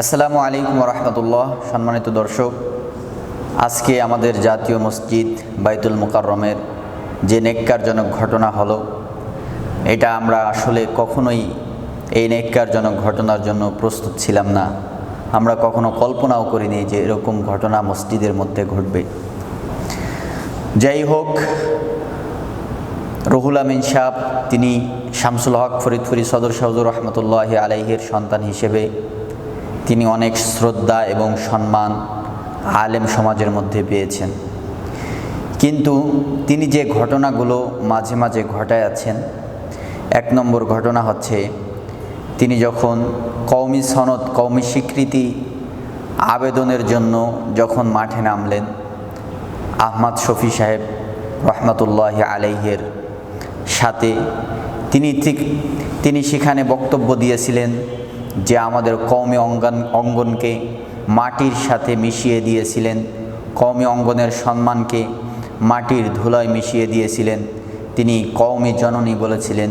আসসালামু আলাইকুম রহমতুল্লাহ সম্মানিত দর্শক, আজকে আমাদের জাতীয় মসজিদ বাইতুল মুকাররমের যে নেককারজনক ঘটনা হলো, এটা আমরা আসলে কখনোই এই নেককারজনক ঘটনার জন্য প্রস্তুত ছিলাম না। আমরা কখনো কল্পনাও করিনি যে এরকম ঘটনা মসজিদের মধ্যে ঘটবে। যাই হোক, রহুল আমিন সাহ তিনি শামসুল হক ফরিদপুরি সদর শাহজুর রহমতুল্লাহ আলাইহের সন্তান হিসেবে তিনি অনেক শ্রদ্ধা এবং সম্মান আলেম সমাজের মধ্যে পেয়েছেন। কিন্তু তিনি যে ঘটনাগুলো মাঝে মাঝে ঘটায় আছেন, এক নম্বর ঘটনা হচ্ছে তিনি যখন কওমি সনদ, কওমি স্বীকৃতি আবেদনের জন্য যখন মাঠে নামলেন, আহমদ শফি সাহেব রহমতুল্লাহ আলাইহের সাথে তিনি ঠিক, তিনি সেখানে বক্তব্য দিয়েছিলেন যে আমাদের কওমি অঙ্গন, অঙ্গনকে মাটির সাথে মিশিয়ে দিয়েছিলেন। কওমি অঙ্গনের সম্মানকে মাটির ধুলায় মিশিয়ে দিয়েছিলেন। তিনি কওমি জননী বলেছিলেন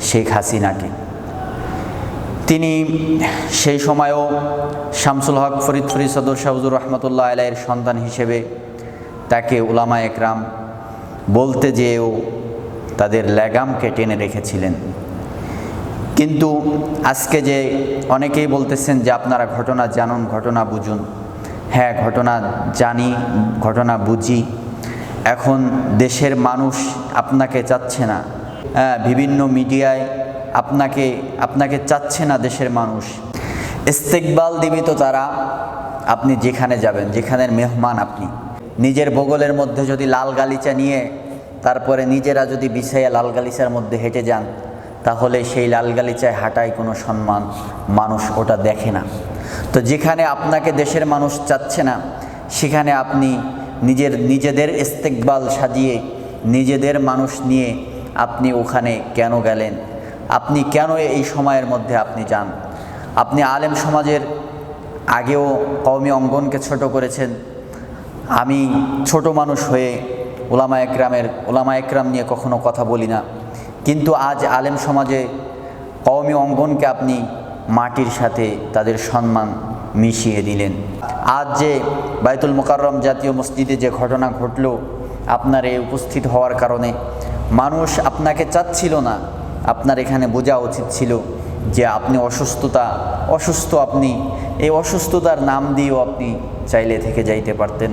শেখ হাসিনাকে। তিনি সেই সময়ও শামসুল হক ফরিদপুরি সদর শাহজুর রহমতুল্লাহ আলাইয়ের সন্তান হিসেবে তাকে উলামা একরাম বলতে যেয়েও তাদের ল্যাগামকে টেনে রেখেছিলেন। কিন্তু আজকে যে অনেকেই বলতেছেন যে আপনারা ঘটনা জানুন, ঘটনা বুঝুন। হ্যাঁ ঘটনা জানি, ঘটনা বুঝি। এখন দেশের মানুষ আপনাকে চাচ্ছে না। হ্যাঁ বিভিন্ন মিডিয়ায় আপনাকে আপনাকে চাচ্ছে না দেশের মানুষ। ইস্তেকবাল দিবি তো তারা, আপনি যেখানে যাবেন, যেখানের মেহমান আপনি। নিজের বগলের মধ্যে যদি লাল গালিচা নিয়ে, তারপরে নিজেরা যদি বিছাইয়া লাল গালিচার মধ্যে হেঁটে যান তাহলে সেই লাল গালিচায় হাঁটায় কোনো সম্মান মানুষ ওটা দেখে না। তো যেখানে আপনাকে দেশের মানুষ চাচ্ছে না, সেখানে আপনি নিজের, নিজেদের ইস্তেকবাল সাজিয়ে, নিজেদের মানুষ নিয়ে আপনি ওখানে কেন গেলেন? আপনি কেন এই সময়ের মধ্যে আপনি যান? আপনি আলেম সমাজের আগেও কওমি অঙ্গনকে ছোট করেছেন। আমি ছোট মানুষ হয়ে ওলামা একরামের ওলামা একরাম নিয়ে কখনো কথা বলি না। কিন্তু আজ আলেম সমাজে কওমি অঙ্গনকে আপনি মাটির সাথে তাদের সম্মান মিশিয়ে দিলেন। আজ যে বাইতুল মোকাররম জাতীয় মসজিদে যে ঘটনা ঘটল, আপনার এই উপস্থিত হওয়ার কারণে মানুষ আপনাকে চাচ্ছিল না। আপনার এখানে বোঝা উচিত ছিল যে আপনি অসুস্থতা, অসুস্থ আপনি, এই অসুস্থতার নাম দিয়েও আপনি চাইলে থেকে যাইতে পারতেন।